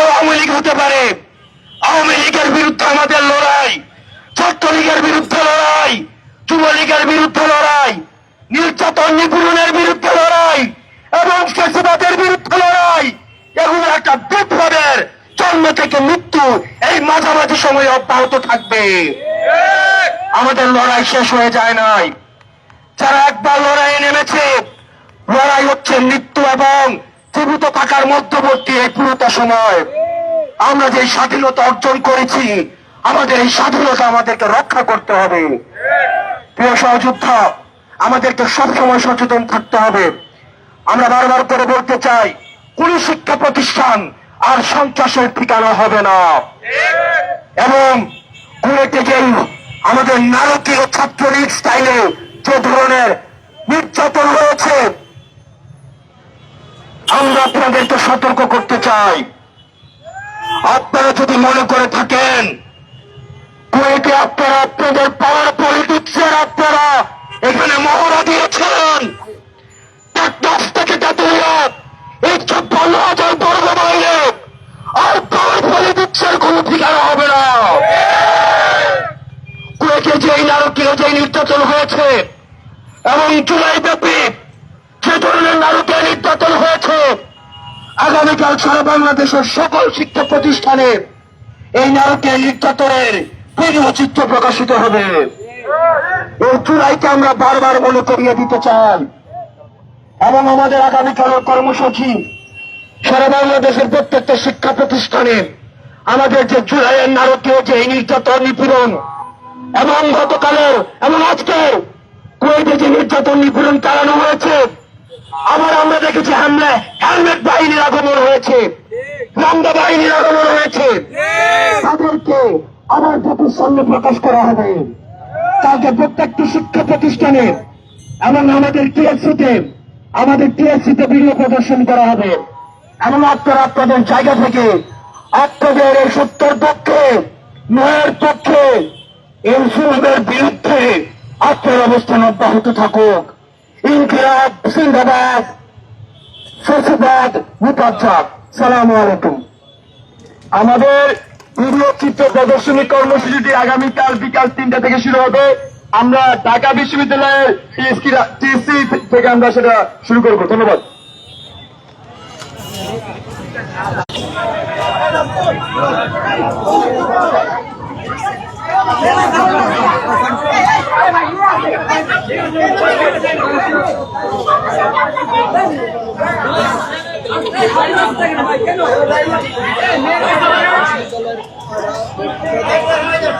কেউ আওয়ামী লীগ হতে পারে। আওয়ামী লীগের বিরুদ্ধে আমাদের লড়াই ছাত্রলীগের বিরুদ্ধে লড়াই যুবলীগের বিরুদ্ধে লড়াই নির্যাতন নিপীড়নের বিরুদ্ধে লড়াই এবং ফেসিবাদের বিরুদ্ধে লড়াই এগুলো একটা বিপ্লবের জন্ম থেকে মৃত্যু এই মাঝামাঝি সময়ে অব্যাহত থাকবে। আমাদের লড়াই শেষ হয়ে যায় নাই। যারা একবার লড়াইয়ে নেমেছে লড়াই হচ্ছে মৃত্যু এবং থাকার মধ্যবর্তী এই পুরোটা সময় আমরা যে স্বাধীনতা অর্জন করেছি, আমাদের এই স্বাধীনতা আমাদেরকে রক্ষা করতে হবে। প্রিয় সহযোদ্ধা, আমাদেরকে সবসময় সচেতন থাকতে হবে। আমরা বারবার করে বলতে চাই, কোন শিক্ষা প্রতিষ্ঠান আর সন্ত্রাসের ঠিকানা হবে না। এবং কুয়েতে যে আমাদের নারকীয় ছাত্রলীগ স্টাইলে যে ধরনের নির্যাতন হয়েছে আমরা আপনাদেরকে সতর্ক করতে চাই। আপনারা যদি মনে করে থাকেন কুয়েতে আপনারা আপনাদের পাওয়ার পলিটিক্সের আপনারা এখানে মহড়া দিয়েছেন। টেকনাফ থেকে তেতুলিয়া এই ছাপ্পান্ন হাজার বর্গ আর পাওয়ার কোন ঠিকানা হবে না। কুয়েতে যেই নারকীয় যেই নির্যাতন হয়েছে, এবং জুলাই ব্যাপী যে ধরনের নারকীয় নির্যাতন হয়েছে আগামীকাল সারা বাংলাদেশের সকল শিক্ষা প্রতিষ্ঠানে এই নারকের নির্যাতনের চিত্র প্রকাশিত হবে। এই চূড়াইকে আমরা বারবার মনে করিয়ে দিতে চাই এবং আমাদের আগামীকালের কর্মসূচি সারা বাংলাদেশের প্রত্যেকটা শিক্ষা প্রতিষ্ঠানে আমাদের যে জুলাইয়ের নারকীয় যে এই নির্যাতন নিপীড়ন এবং গতকালের এবং আজকের কুয়েতে যে নির্যাতন নিপীড়ন চালানো হয়েছে আবার আমরা দেখেছি হামলা, হেলমেট বাহিনীর আগমন হয়েছে। রঙ্গা বাহিনীর আগমন হয়েছে। তাদেরকে আবার জাতির সামনে প্রকাশ করা হবে। কালকে প্রত্যেকটি শিক্ষা প্রতিষ্ঠানে এবং আমাদের টিএসসিতে আমাদের টিএসসিতে ভিডিও প্রদর্শন করা হবে। এবং আপনারা আপনাদের জায়গা থেকে আপনাদের এই সত্যের পক্ষে, ন্যায়ের পক্ষে, এই সুরমের বিরুদ্ধে আপনার অবস্থান অব্যাহত থাকুক। ইনকিলাব, জিন্দাবাদ। ফেসিবাদ মুপাজ্জাব সালাম আলাইকুম। আমাদের ভিডিও চিত্র প্রদর্শনী কর্মসূচিটি আগামীকাল বিকাল তিনটা থেকে শুরু হবে। আমরা ঢাকা বিশ্ববিদ্যালয়ের টিএসসি থেকে আমরা সেটা শুরু করব। ধন্যবাদ।